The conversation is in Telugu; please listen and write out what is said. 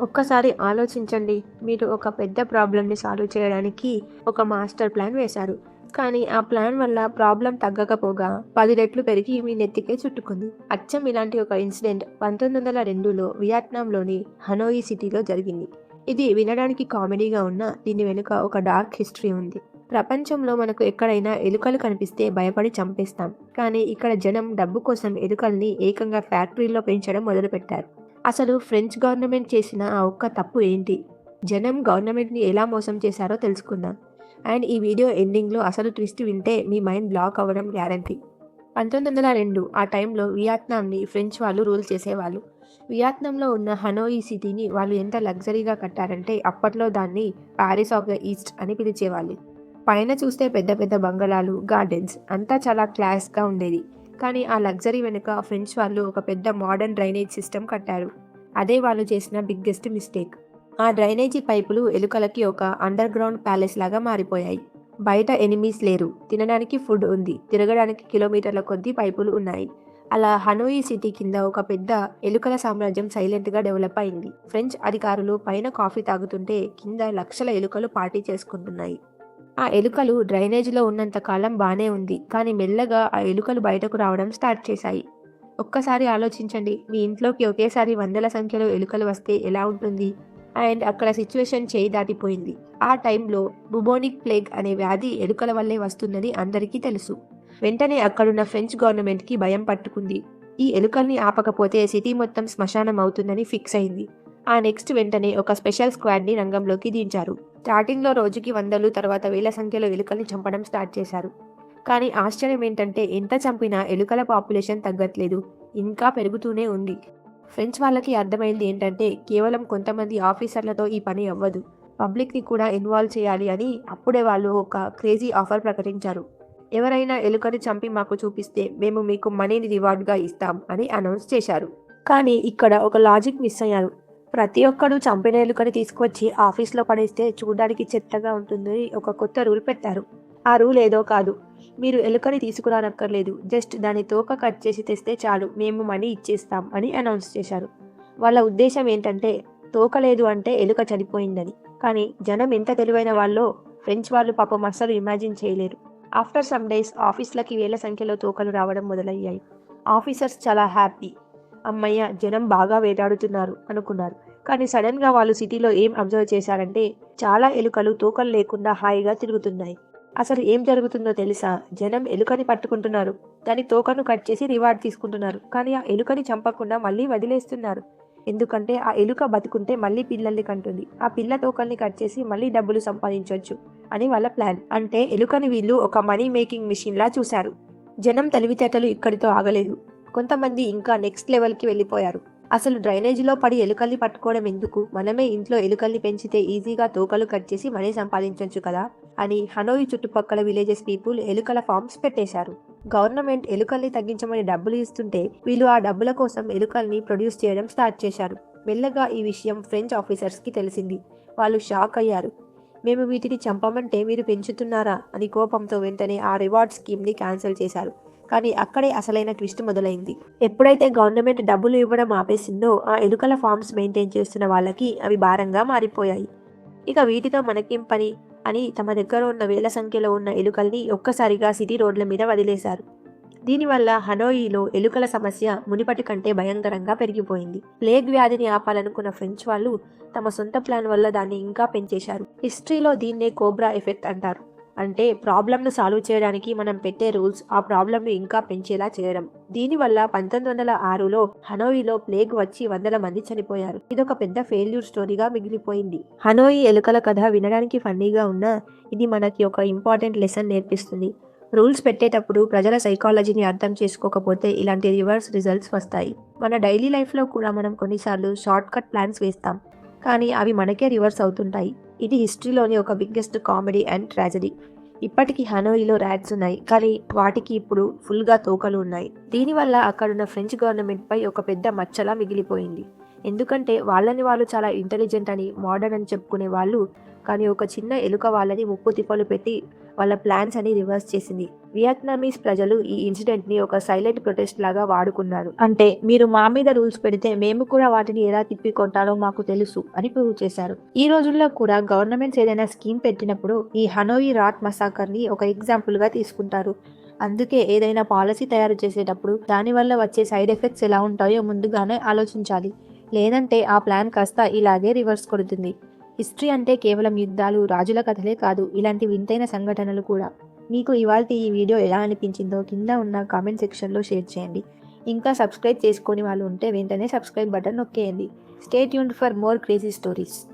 ఒక్కసారి ఆలోచించండి. మీరు ఒక పెద్ద ప్రాబ్లమ్ని సాల్వ్ చేయడానికి ఒక మాస్టర్ ప్లాన్ వేశారు. కానీ ఆ ప్లాన్ వల్ల ప్రాబ్లం తగ్గకపోగా పది రెట్లు పెరిగి మీ నెత్తికే చుట్టుకుంది. అచ్చం ఇలాంటి ఒక ఇన్సిడెంట్ పంతొమ్మిది వందల రెండులో వియత్నాంలోని హనోయి సిటీలో జరిగింది. ఇది వినడానికి కామెడీగా ఉన్న దీని వెనుక ఒక డార్క్ హిస్టరీ ఉంది. ప్రపంచంలో మనకు ఎక్కడైనా ఎలుకలు కనిపిస్తే భయపడి చంపేస్తాం. కానీ ఇక్కడ జనం డబ్బు కోసం ఎలుకల్ని ఏకంగా ఫ్యాక్టరీలో పెంచడం మొదలుపెట్టారు. అసలు ఫ్రెంచ్ గవర్నమెంట్ చేసిన ఆ ఒక్క తప్పు ఏంటి? జనం గవర్నమెంట్ని ఎలా మోసం చేశారో తెలుసుకుందాం. అండ్ ఈ వీడియో ఎండింగ్లో అసలు ట్విస్ట్ వింటే మీ మైండ్ బ్లాక్ అవ్వడం గ్యారంటీ. పంతొమ్మిది వందల రెండు ఆ టైంలో వియత్నాంని ఫ్రెంచ్ వాళ్ళు రూల్ చేసేవాళ్ళు. వియత్నాంలో ఉన్న హనోయి సిటీని వాళ్ళు ఎంత లగ్జరీగా కట్టారంటే అప్పట్లో దాన్ని ప్యారిస్ ఆఫ్ ద ఈస్ట్ అని పిలిచేవాళ్ళు. పైన చూస్తే పెద్ద పెద్ద బంగళాలు గార్డెన్స్ అంతా చాలా క్లాస్గా ఉండేది. కానీ ఆ లగ్జరీ వెనుక ఫ్రెంచ్ వాళ్ళు ఒక పెద్ద మోడర్న్ డ్రైనేజ్ సిస్టమ్ కట్టారు. అదే వాళ్ళు చేసిన బిగ్గెస్ట్ మిస్టేక్. ఆ డ్రైనేజీ పైపులు ఎలుకలకి ఒక అండర్ గ్రౌండ్ ప్యాలెస్ లాగా మారిపోయాయి. బయట ఎనిమీస్ లేరు. తినడానికి ఫుడ్ ఉంది. తిరగడానికి కిలోమీటర్ల కొద్దీ పైపులు ఉన్నాయి. అలా హనోయి సిటీ కింద ఒక పెద్ద ఎలుకల సామ్రాజ్యం సైలెంట్గా డెవలప్ అయింది. ఫ్రెంచ్ అధికారులు పైన కాఫీ తాగుతుంటే కింద లక్షల ఎలుకలు పార్టీ చేసుకుంటున్నాయి. ఆ ఎలుకలు డ్రైనేజీలో ఉన్నంత కాలం బాగానే ఉంది కానీ మెల్లగా ఆ ఎలుకలు బయటకు రావడం స్టార్ట్ చేశాయి. ఒక్కసారి ఆలోచించండి మీ ఇంట్లోకి ఒకేసారి వందల సంఖ్యలో ఎలుకలు వస్తే ఎలా ఉంటుంది? అండ్ అక్కడ సిచ్యువేషన్ చేయి దాటిపోయింది. ఆ టైంలో బుబోనిక్ ప్లేగ్ అనే వ్యాధి ఎలుకల వల్లే వస్తుందని అందరికీ తెలుసు. వెంటనే అక్కడున్న ఫ్రెంచ్ గవర్నమెంట్కి భయం పట్టుకుంది. ఈ ఎలుకల్ని ఆపకపోతే సిటీ మొత్తం శ్మశానం అవుతుందని ఫిక్స్ అయింది. ఆ నెక్స్ట్ వెంటనే ఒక స్పెషల్ స్క్వాడ్ని రంగంలోకి దించారు. స్టార్టింగ్లో రోజుకి వందలు తర్వాత వేల సంఖ్యలో ఎలుకల్ని చంపడం స్టార్ట్ చేశారు. కానీ ఆశ్చర్యం ఏంటంటే ఎంత చంపినా ఎలుకల పాపులేషన్ తగ్గట్లేదు. ఇంకా పెరుగుతూనే ఉంది. ఫ్రెంచ్ వాళ్ళకి అర్థమైంది ఏంటంటే కేవలం కొంతమంది ఆఫీసర్లతో ఈ పని అవ్వదు. పబ్లిక్ని కూడా ఇన్వాల్వ్ చేయాలి అని అప్పుడే వాళ్ళు ఒక క్రేజీ ఆఫర్ ప్రకటించారు. ఎవరైనా ఎలుకని చంపి మాకు చూపిస్తే మేము మీకు మనీని రివార్డ్గా ఇస్తాం అని అనౌన్స్ చేశారు. కానీ ఇక్కడ ఒక లాజిక్ మిస్ అయ్యారు ప్రతి ఒక్కడు చంపిన ఎలుకని తీసుకొచ్చి ఆఫీస్లో పడేస్తే చూడడానికి చెత్తగా ఉంటుందని ఒక కొత్త రూల్ పెట్టారు. ఆ రూల్ ఏదో కాదు. మీరు ఎలుకని తీసుకురానక్కర్లేదు. జస్ట్ దాని తోక కట్ చేసి తెస్తే చాలు. మేము మనీ ఇచ్చేస్తాం అని అనౌన్స్ చేశారు. వాళ్ళ ఉద్దేశం ఏంటంటే తోక లేదు అంటే ఎలుక చనిపోయిందని. కానీ జనం ఎంత తెలివైన వాళ్ళో ఫ్రెంచ్ వాళ్ళు పాపం అస్సలు ఇమాజిన్ చేయలేరు. ఆఫ్టర్ సమ్ డేస్ ఆఫీస్లకి వేల సంఖ్యలో తోకలు రావడం మొదలయ్యాయి. ఆఫీసర్స్ చాలా హ్యాపీ. అమ్మయ్య జనం బాగా వేటాడుతున్నారు అనుకున్నారు. కానీ సడన్గా వాళ్ళు సిటీలో ఏం అబ్జర్వ్ చేశారంటే చాలా ఎలుకలు తోకలు లేకుండా హాయిగా తిరుగుతున్నాయి. అసలు ఏం జరుగుతుందో తెలుసా? జనం ఎలుకని పట్టుకుంటున్నారు. దాని తోకను కట్ చేసి రివార్డ్ తీసుకుంటున్నారు. కానీ ఆ ఎలుకని చంపకుండా మళ్ళీ వదిలేస్తున్నారు. ఎందుకంటే ఆ ఎలుక బతుకుంటే మళ్ళీ పిల్లల్ని కంటుంది. ఆ పిల్ల తోకల్ని కట్ చేసి మళ్ళీ డబ్బులు సంపాదించవచ్చు అని వాళ్ళ ప్లాన్. అంటే ఎలుకని వీళ్ళు ఒక మనీ మేకింగ్ మిషన్ లా చూశారు. జనం తెలివితేటలు ఇక్కడితో ఆగలేదు. కొంతమంది ఇంకా నెక్స్ట్ లెవెల్కి వెళ్ళిపోయారు. అసలు డ్రైనేజీలో పడి ఎలుకల్ని పట్టుకోవడం ఎందుకు? మనమే ఇంట్లో ఎలుకల్ని పెంచితే ఈజీగా తోకలు కట్ చేసి మనీ సంపాదించవచ్చు కదా? అని హనోయి చుట్టుపక్కల విలేజెస్ పీపుల్ ఎలుకల ఫార్మ్స్ పెట్టేశారు. గవర్నమెంట్ ఎలుకల్ని తగ్గించమని డబ్బులు ఇస్తుంటే వీళ్ళు ఆ డబ్బుల కోసం ఎలుకల్ని ప్రొడ్యూస్ చేయడం స్టార్ట్ చేశారు. మెల్లగా ఈ విషయం ఫ్రెంచ్ ఆఫీసర్స్కి తెలిసింది. వాళ్ళు షాక్ అయ్యారు. మేము వీటిని చంపమంటే మీరు పెంచుతున్నారా? అని కోపంతో వెంటనే ఆ రివార్డ్ స్కీమ్ని క్యాన్సిల్ చేశారు. కానీ అక్కడే అసలైన ట్విస్ట్ మొదలైంది. ఎప్పుడైతే గవర్నమెంట్ డబ్బులు ఇవ్వడం ఆపేసిందో ఆ ఎలుకల ఫార్మ్స్ మెయింటైన్ చేస్తున్న వాళ్ళకి అవి భారంగా మారిపోయాయి. ఇక వీటితో మనకేం పని? అని తమ దగ్గర ఉన్న వేల సంఖ్యలో ఉన్న ఎలుకల్ని ఒక్కసారిగా సిటీ రోడ్ల మీద వదిలేశారు. దీనివల్ల హనోయిలో ఎలుకల సమస్య మునిపటి కంటే భయంకరంగా పెరిగిపోయింది. ప్లేగ్ వ్యాధిని ఆపాలనుకున్న ఫ్రెంచ్ వాళ్ళు తమ సొంత ప్లాన్ వల్ల దాన్ని ఇంకా పెంచేశారు. హిస్టరీలో దీన్నే కోబ్రా ఎఫెక్ట్ అంటారు. అంటే ప్రాబ్లంను సాల్వ్ చేయడానికి మనం పెట్టే రూల్స్ ఆ ప్రాబ్లంను ఇంకా పెంచేలా చేయడం. దీనివల్ల పంతొమ్మిది వందల ఆరులో హనోయిలో ప్లేగ్ వచ్చి వందల మంది చనిపోయారు. ఇదొక పెద్ద ఫెయిల్యూర్ స్టోరీగా మిగిలిపోయింది. హనోయి ఎలుకల కథ వినడానికి ఫన్నీగా ఉన్నా ఇది మనకి ఒక ఇంపార్టెంట్ లెసన్ నేర్పిస్తుంది. రూల్స్ పెట్టేటప్పుడు ప్రజల సైకాలజీని అర్థం చేసుకోకపోతే ఇలాంటి రివర్స్ రిజల్ట్స్ వస్తాయి. మన డైలీ లైఫ్లో కూడా మనం కొన్నిసార్లు షార్ట్ కట్ ప్లాన్స్ వేస్తాం. కానీ అవి మనకే రివర్స్ అవుతుంటాయి. ఇది హిస్టరీలోని ఒక బిగ్గెస్ట్ కామెడీ అండ్ ట్రాజడీ. ఇప్పటికీ హనోయిలో ర్యాట్స్ ఉన్నాయి. కానీ వాటికి ఇప్పుడు ఫుల్గా తోకలు ఉన్నాయి. దీనివల్ల అక్కడున్న ఫ్రెంచ్ గవర్నమెంట్పై ఒక పెద్ద మచ్చలా మిగిలిపోయింది. ఎందుకంటే వాళ్ళని వాళ్ళు చాలా ఇంటెలిజెంట్ అని మోడర్న్ అని చెప్పుకునే వాళ్ళు. కానీ ఒక చిన్న ఎలుక వాళ్ళని ముప్పు తిప్పలు పెట్టి వాళ్ళ ప్లాన్స్ అని రివర్స్ చేసింది. వియత్నామీస్ ప్రజలు ఈ ఇన్సిడెంట్ని ఒక సైలెంట్ ప్రొటెస్ట్ లాగా వాడుకున్నారు. అంటే మీరు మా మీద రూల్స్ పెడితే మేము కూడా వాటిని ఎలా తిప్పికొట్టాలో మాకు తెలుసు అని ప్రూవ్ చేశారు. ఈ రోజుల్లో కూడా గవర్నమెంట్స్ ఏదైనా స్కీమ్ పెట్టినప్పుడు ఈ హనోయి రాట్ మసాకర్ని ఒక ఎగ్జాంపుల్గా తీసుకుంటారు. అందుకే ఏదైనా పాలసీ తయారు చేసేటప్పుడు దానివల్ల వచ్చే సైడ్ ఎఫెక్ట్స్ ఎలా ఉంటాయో ముందుగానే ఆలోచించాలి. లేదంటే ఆ ప్లాన్ కాస్త ఇలాగే రివర్స్ కొడుతుంది. హిస్టరీ అంటే కేవలం యుద్ధాలు రాజుల కథలే కాదు ఇలాంటి వింతైన సంఘటనలు కూడా. మీకు ఇవాళ ఈ వీడియో ఎలా అనిపించిందో కింద ఉన్న కామెంట్ సెక్షన్లో షేర్ చేయండి. ఇంకా సబ్స్క్రైబ్ చేసుకొని వాళ్ళు ఉంటే వెంటనే subscribe button నొక్కేయండి. Stay tuned for more crazy stories.